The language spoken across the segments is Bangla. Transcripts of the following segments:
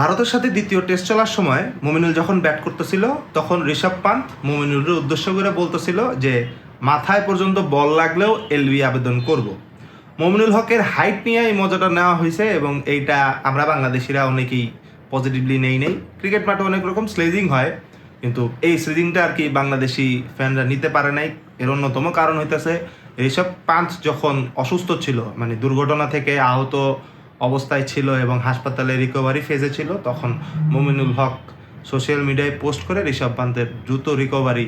ভারতের সাথে দ্বিতীয় টেস্ট চলার সময় মুমিনুল যখন ব্যাট করতেছিল, তখন ঋষভ পান্ত মুমিনুলের উদ্দেশ্য করে বলতেছিল যে, মাথায় পর্যন্ত বল লাগলেও এলবি আবেদন করব। মমিনুল হকের হাইট নিয়ে এই মজাটা নেওয়া হয়েছে এবং এইটা আমরা বাংলাদেশিরা অনেকেই পজিটিভলি নেই নেই ক্রিকেট মাঠে অনেক রকম স্লেজিং হয়, কিন্তু এই স্লেজিংটা আর কি বাংলাদেশি ফ্যানরা নিতে পারে নাই এর অন্যতম কারণ হইতেছে, ঋষভ পান্ত যখন অসুস্থ ছিল মানে দুর্ঘটনা থেকে আহত অবস্থায় ছিল এবং হাসপাতালে রিকভারি ফেজে ছিল তখন মুমিনুল হক সোশ্যাল মিডিয়ায় পোস্ট করে ঋষভ পান্তের দ্রুত রিকভারি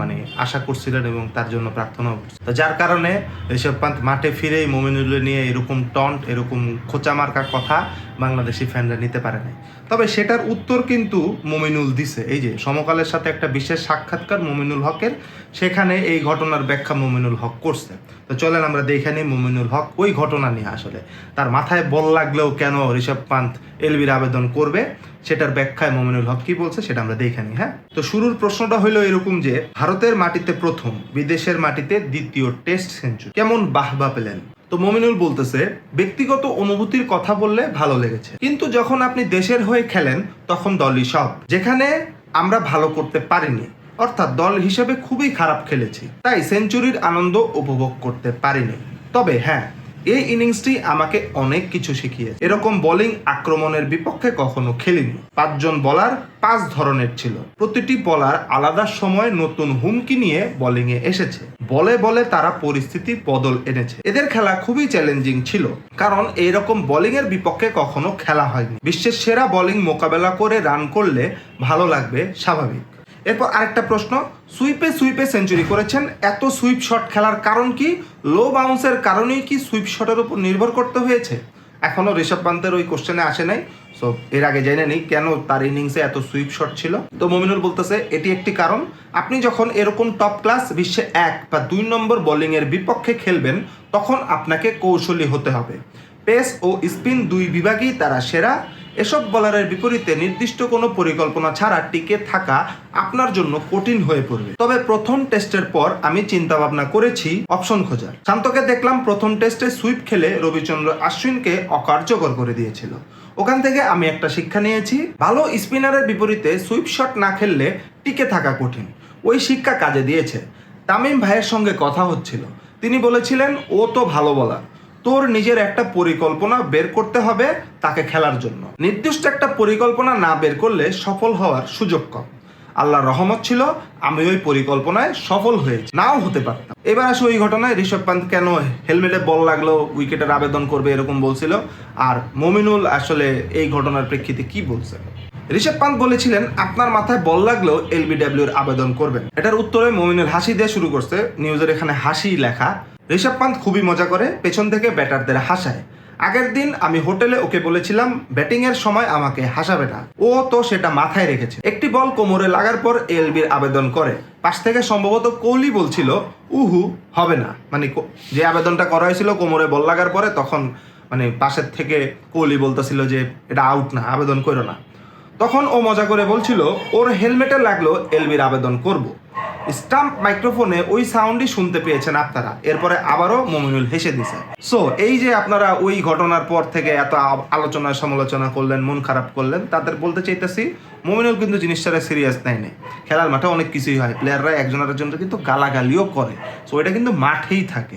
মানে আশা করছিলেন এবং তার জন্য প্রার্থনা তো যার কারণে ঋষভ পান্ত মাঠে ফিরেই মোমিনুল নিয়ে এরকম টন্ট এরকম খোঁচা মার্কার কথা বাংলাদেশি ফ্যানরা নিতে পারে নাই। তবে সেটার উত্তর কিন্তু মোমিনুল দিছে। এই যে সমকালের সাথে একটা বিশেষ সাক্ষাৎকার মোমিনুল হকের, সেখানে এই ঘটনার ব্যাখ্যা মোমিনুল হক করছে। তো চলেন আমরা দেখে নিই মোমিনুল হক ওই ঘটনা নিয়ে আসলে। তার মাথায় বল লাগলেও কেন ঋষভ পান্ত এলবির আবেদন করবে? সেটার ব্যাখ্যায় মোমিনুল হক কি বলছে সেটা আমরা দেখে নিই হ্যাঁ? তো শুরুর প্রশ্নটা হলো এরকম যে, ভারতের মাটিতে প্রথম, বিদেশের মাটিতে দ্বিতীয় টেস্ট সেঞ্চুরি কেমন বাহবা পেলেন? তো মমিনুল বলতেছে, ব্যক্তিগত অনুভূতির কথা বললে ভালো লেগেছে। কিন্তু যখন আপনি দেশের হয়ে খেলেন, তখন দলই সব। যেখানে আমরা ভালো করতে পারিনি, অর্থাৎ দল হিসেবে খুবই খারাপ খেলেছি। তাই সেঞ্চুরির আনন্দ উপভোগ করতে পারিনি। তবে হ্যাঁ এই ইনিংসটি আমাকে অনেক কিছু শিখিয়েছে। এরকম বোলিং আক্রমণের বিপক্ষে কখনো খেলিনি। পাঁচজন বলার পাঁচ ধরনের ছিল। প্রতিটি বলার আলাদা সময় নতুন হুমকি নিয়ে বোলিং এ এসেছে। বলে বলে তারা পরিস্থিতি বদল এনেছে। এদের খেলা খুবই চ্যালেঞ্জিং ছিল, কারণ এইরকম বোলিং এর বিপক্ষে কখনো খেলা হয়নি। বিশ্বের সেরা বোলিং মোকাবেলা করে রান করলে ভালো লাগবে, স্বাভাবিক। এরপর আরেকটা প্রশ্ন, সুইপে সুইপে সেঞ্চুরি করেছেন, এত সুইপ শট খেলার কারণ কি? লো বাউন্সের কারণেই কি সুইপ শটের উপর নির্ভর করতে হয়েছে? এখনও ঋষভ পান্তের ওই কোশ্চেনে আসে নাই সো এর আগে জেনে নেই কেন তার ইনিংসে এত সুইপ শট ছিল। তো মমিনুল বলতেছে, এটি একটি কারণ, আপনি যখন এরকম টপ ক্লাস বিশ্বে এক বা দুই নম্বর বোলিং এর বিপক্ষে খেলবেন, তখন আপনাকে কৌশলী হতে হবে। পেস ও স্পিন দুই বিভাগেই তারা সেরা। এসব বলারের বিপরীতে নির্দিষ্ট কোনো পরিকল্পনা ছাড়া টিকে থাকা আপনার জন্য কঠিন হয়ে পড়বে। তবে প্রথম টেস্টের পর আমি চিন্তা ভাবনা করেছি অপশন খোঁজার। শান্তকে দেখলাম প্রথম টেস্টে সুইপ খেলে রবিচন্দ্র আশ্বিনকে অকার্যকর করে দিয়েছিল। ওখান থেকে আমি একটা শিক্ষা নিয়েছি, ভালো স্পিনারের বিপরীতে সুইপ শট না খেললে টিকে থাকা কঠিন। ওই শিক্ষা কাজে দিয়েছে। তামিম ভাইয়ের সঙ্গে কথা হচ্ছিল। তিনি বলেছিলেন, ও তো ভালো বলার। তোর নিজের একটা পরিকল্পনা বের করতে হবে তাকে খেলার জন্য। নির্দিষ্ট একটা পরিকল্পনা না বের করলে সফল হওয়ার সুযোগ কম। আল্লাহর রহমত ছিল, আমি ওই পরিকল্পনায় সফল হয়েছি। নাও হতে পারতাম। এবার আসে ওই ঘটনায়। ঋষভ পান্ত কেন হেলমেটে বল লাগল, উইকেটের আবেদন করবে এরকম বলছিল। আর মমিনুল আসলে এই ঘটনার প্রেক্ষিতে কি বলছে? ঋষভ পান্ত বলেছিলেন, আপনার মাথায় বল লাগলেও এলবিডব্লিউর আবেদন করবেন। এটার উত্তরে মমিনুল হাসি দিয়ে শুরু করছে। নিউজের এখানে হাসি লেখা ঋষভ পান্ত খুবই মজা করে, পেছন থেকে ব্যাটারদের হাসায়। আগের দিন আমি হোটেলে ওকে বলেছিলাম ব্যাটিং এর সময় আমাকে হাসাবে না। ও তো সেটা মাথায় রেখেছে। একটি বল কোমরে লাগার পর এলবির আবেদন করে। পাশ থেকে সম্ভবত কোহলি বলছিল, উহু, হবে না। মানে যে আবেদনটা করা হয়েছিল কোমরে বল লাগার পরে তখন মানে পাশের থেকে কোহলি বলতেছিল যে, এটা আউট না, আবেদন করো না। তখন ও মজা করে বলছিল, ওর হেলমেটে লাগল এলবির আবেদন করব। স্টাম্প মাইক্রোফোনে ওই সাউন্ডই শুনতে পেয়েছেন আপনারা। এরপরে আবারও মমিনুল হেসে দিছে। সো এই যে আপনারা ওই ঘটনার পর থেকে এত আলোচনা সমালোচনা করলেন, মন খারাপ করলেন, তাদের বলতে চাইতেছি, মমিনুল কিন্তু জিনিসটা সিরিয়াস নেয় নেই। খেলার মাঠে অনেক কিছুই হয়। প্লেয়াররা একজন আরেকজন কিন্তু গালাগালিও করে। সো এটা কিন্তু মাঠেই থাকে।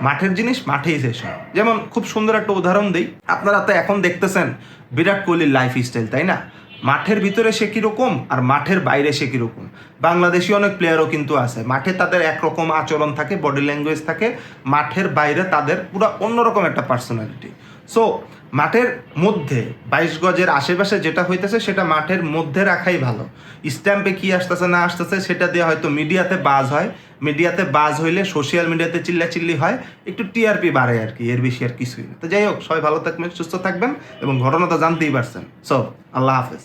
মাঠের জিনিস মাঠেই শেষ হয়। যেমন খুব সুন্দর একটা উদাহরণ দিই। আপনারা তো এখন দেখতেছেন বিরাট কোহলির লাইফ স্টাইল তাই না? মাঠের ভিতরে সে কীরকম আর মাঠের বাইরে সে কীরকম? বাংলাদেশি অনেক প্লেয়ারও কিন্তু আছে। মাঠে তাদের একরকম আচরণ থাকে বডি ল্যাঙ্গুয়েজ থাকে। মাঠের বাইরে তাদের পুরো অন্যরকম একটা পার্সোনালিটি সো মাঠের মধ্যে বাইশ গজের আশেপাশে যেটা হইতেছে, সেটা মাঠের মধ্যে রাখাই ভালো। স্ট্যাম্পে কি আসতেছে, না আসতেছে, সেটা দিয়ে হয়তো মিডিয়াতে বাজ হয়। মিডিয়াতে বাজ হইলে সোশ্যাল মিডিয়াতে চিল্লাচিল্লি হয়। একটু টিআরপি বাড়ে আর কি, এর বেশি আর কিছুই না। তো যাই হোক, সবাই ভালো থাকবেন, সুস্থ থাকবেন এবং ঘটনা তো জানতেই পারছেন। সো আল্লাহ হাফেজ।